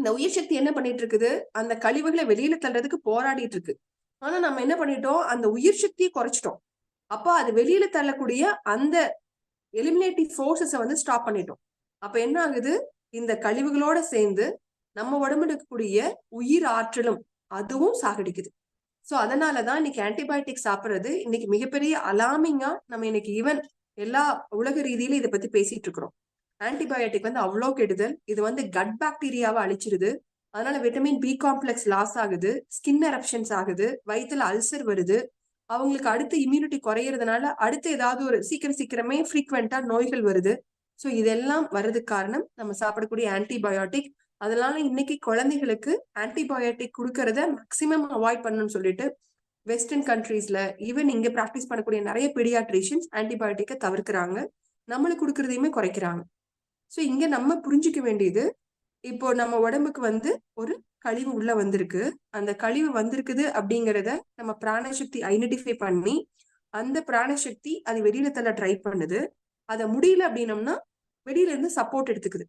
இந்த உயிர் சக்தி என்ன பண்ணிட்டு இருக்குது அந்த கழிவுகளை வெளியில தள்ளுறதுக்கு போராடிட்டு இருக்கு ஆனா நம்ம என்ன பண்ணிட்டோம்? அந்த உயிர் சக்தியை குறைச்சிட்டோம். அப்போ அது வெளியில தள்ளக்கூடிய அந்த எலிமினேட்டிவ் ஃபோர்ஸஸை வந்து ஸ்டாப் பண்ணிட்டோம். அப்ப என்ன ஆகுது? இந்த கழிவுகளோட சேர்ந்து நம்ம உடம்புல இருக்கக்கூடிய உயிர் ஆற்றலும் அதுவும் சாகடிக்குது. ஸோ அதனாலதான் இன்னைக்கு ஆன்டிபயோட்டிக் சாப்பிட்றது இன்னைக்கு மிகப்பெரிய அலாமிங்கா நம்ம இன்னைக்கு ஈவன் எல்லா உலக ரீதியில இதை பத்தி பேசிட்டு இருக்கிறோம் ஆன்டிபயோட்டிக் வந்து அவ்வளோ கெடுதல். இது வந்து கட் பாக்டீரியாவை அழிச்சிருது. அதனால விட்டமின் பி காம்ப்ளெக்ஸ் லாஸ் ஆகுது. ஸ்கின் எரப்ஷன்ஸ் ஆகுது. வயிற்றுல அல்சர் வருது. அவங்களுக்கு அடுத்து இம்யூனிட்டி குறையிறதுனால அடுத்து ஏதாவது ஒரு சீக்கிரம் சீக்கிரமே ஃப்ரீக்வெண்டா நோய்கள் வருது. ஸோ இதெல்லாம் வர்றதுக்கு காரணம் நம்ம சாப்பிடக்கூடிய ஆன்டிபயோட்டிக் அதனால இன்னைக்கு குழந்தைகளுக்கு ஆன்டிபயோட்டிக் கொடுக்கறத மேக்சிமம் அவாய்ட் பண்ணணும்னு சொல்லிட்டு வெஸ்டர்ன் கண்ட்ரீஸ்ல ஈவன் இங்க ப்ராக்டிஸ் பண்ணக்கூடிய நிறைய பீடியாட்ரிஷியன்ஸ் ஆன்டிபயோட்டிக்கை தவிர்க்கிறாங்க. நம்மளுக்கு கொடுக்கறதையுமே குறைக்கிறாங்க. ஸோ இங்க நம்ம புரிஞ்சுக்க வேண்டியது இப்போ நம்ம உடம்புக்கு வந்து ஒரு கழிவு உள்ள வந்திருக்கு. அந்த கழிவு வந்திருக்குது அப்படிங்கிறத நம்ம பிராணசக்தி ஐடென்டிஃபை பண்ணி அந்த பிராணசக்தி அது வெளியில தள்ள ட்ரை பண்ணுது. அதை முடியல அப்படின்னம்னா வெளியில இருந்து சப்போர்ட் எடுத்துக்குது.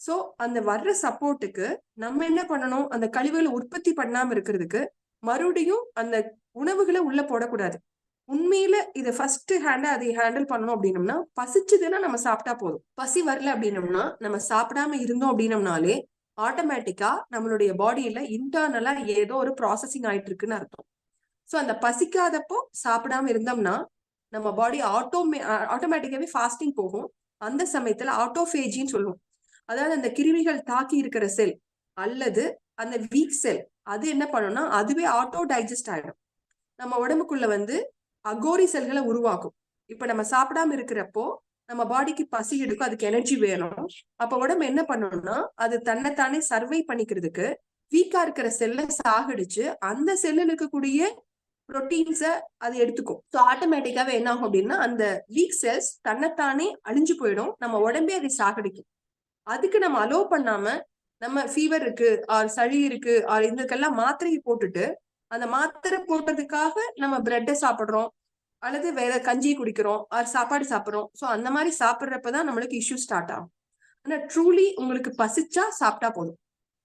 ஸோ அந்த வர்ற சப்போர்ட்டுக்கு நம்ம என்ன பண்ணணும்? அந்த கழிவுகளை உற்பத்தி பண்ணாம இருக்கிறதுக்கு மறுபடியும் அந்த உணவுகளை உள்ள போடக்கூடாது. உண்மையில இதை ஃபர்ஸ்ட் ஹேண்ட அதை ஹேண்டில் பண்ணணும் அப்படின்னம்னா பசிச்சதுன்னா நம்ம சாப்பிட்டா போதும். பசி வரல அப்படின்னம்னா நம்ம சாப்பிடாம இருந்தோம் அப்படின்னம்னாலே ஆட்டோமேட்டிக்கா நம்மளுடைய பாடியில இன்டர்னலா ஏதோ ஒரு ப்ராசஸிங் ஆயிட்டு இருக்குன்னு அர்த்தம். ஸோ அந்த பசிக்காதப்போ சாப்பிடாம இருந்தோம்னா நம்ம பாடி ஆட்டோமே ஆட்டோமேட்டிக்காவே ஃபாஸ்டிங் போகும். அந்த சமயத்துல ஆட்டோஃபேஜின்னு சொல்லுவோம். அதாவது அந்த கிருமிகள் தாக்கி இருக்கிற செல் அல்லது அந்த வீக் செல் அது என்ன பண்ணும்னா அதுவே ஆட்டோ டைஜஸ்ட் ஆயிடும். நம்ம உடம்புக்குள்ள வந்து அகோரி செல்களை உருவாக்கும். இப்ப நம்ம சாப்பிடாம இருக்கிறப்போ நம்ம பாடிக்கு பசி எடுக்கும் அதுக்கு எனர்ஜி வேணும். அப்ப உடம்பு என்ன பண்ணணும்னா அது தன்னைத்தானே சர்வை பண்ணிக்கிறதுக்கு வீக்கா இருக்கிற செல்லை சாகடிச்சு அந்த செல்லில் இருக்கக்கூடிய புரோட்டீன்ஸை அது எடுத்துக்கும். ஸோ ஆட்டோமேட்டிக்காவே என்ன ஆகும் அப்படின்னா அந்த வீக் செல்ஸ் தன்னைத்தானே அழிஞ்சு போயிடும். நம்ம உடம்பே அதை சாகடிக்கும். அதுக்கு நம்ம அலோவ் பண்ணாம நம்ம ஃபீவர் இருக்கு ஆர் சளி இருக்கு ஆர் இதுக்கெல்லாம் மாத்திரையை போட்டுட்டு அந்த மாத்திரை போட்டதுக்காக நம்ம பிரெட்டை சாப்பிடுறோம். அல்லது வேற கஞ்சி குடிக்கிறோம். ஆர் சாப்பாடு சாப்பிட்றோம். ஸோ அந்த மாதிரி சாப்பிட்றப்பதான் நம்மளுக்கு இஷ்யூ ஸ்டார்ட் ஆகும். ஆனா ட்ரூலி உங்களுக்கு பசிச்சா சாப்பிட்டா போதும்.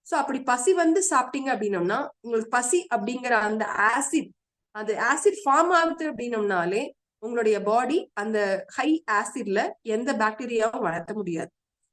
ஸோ அப்படி பசி வந்து சாப்பிட்டீங்க அப்படின்னம்னா உங்களுக்கு பசி அப்படிங்கிற அந்த ஆசிட் அது ஆசிட் ஃபார்ம் ஆகுது அப்படின்னம்னாலே உங்களுடைய பாடி அந்த ஹை ஆசிட்ல எந்த பாக்டீரியாவும் வளர்த்த முடியாது.